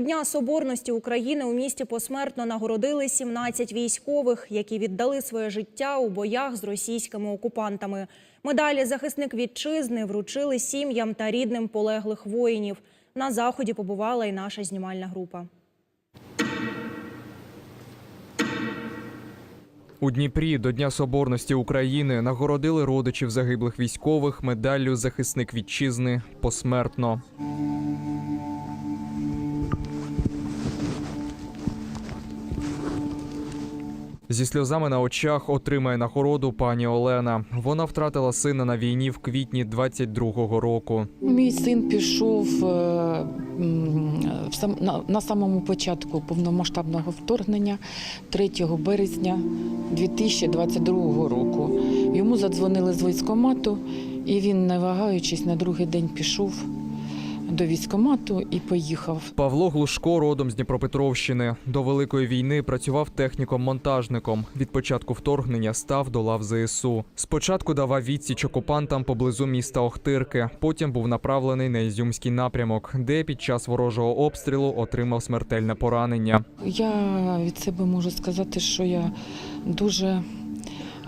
Дня Соборності України у місті посмертно нагородили 17 військових, які віддали своє життя у боях з російськими окупантами. Медалі захисник вітчизни вручили сім'ям та рідним полеглих воїнів. На заході побувала і наша знімальна група. У Дніпрі до Дня Соборності України нагородили родичів загиблих військових медаллю захисник вітчизни посмертно. Зі сльозами на очах отримає нагороду пані Олена. Вона втратила сина на війні в квітні 22-го року. Мій син пішов е, на, самому початку повномасштабного вторгнення 3 березня 2022 року. Йому задзвонили з військкомату, і він, не вагаючись, на другий день пішов до військкомату і поїхав. Павло Глушко родом з Дніпропетровщини. До Великої війни працював техніком-монтажником. Від початку вторгнення став до лав ЗСУ. Спочатку давав відсіч окупантам поблизу міста Охтирки. Потім був направлений на Ізюмський напрямок, де під час ворожого обстрілу отримав смертельне поранення. Я від себе можу сказати, що я дуже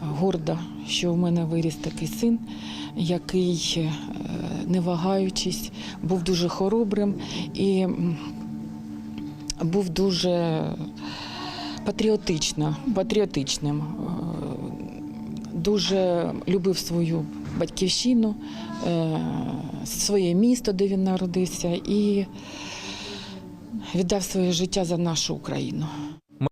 горда, що в мене виріс такий син, який, е, не вагаючись, був дуже хоробрим і був дуже патріотично, патріотичним. Е, Дуже любив свою батьківщину, е, своє місто, де він народився, і віддав своє життя за нашу Україну.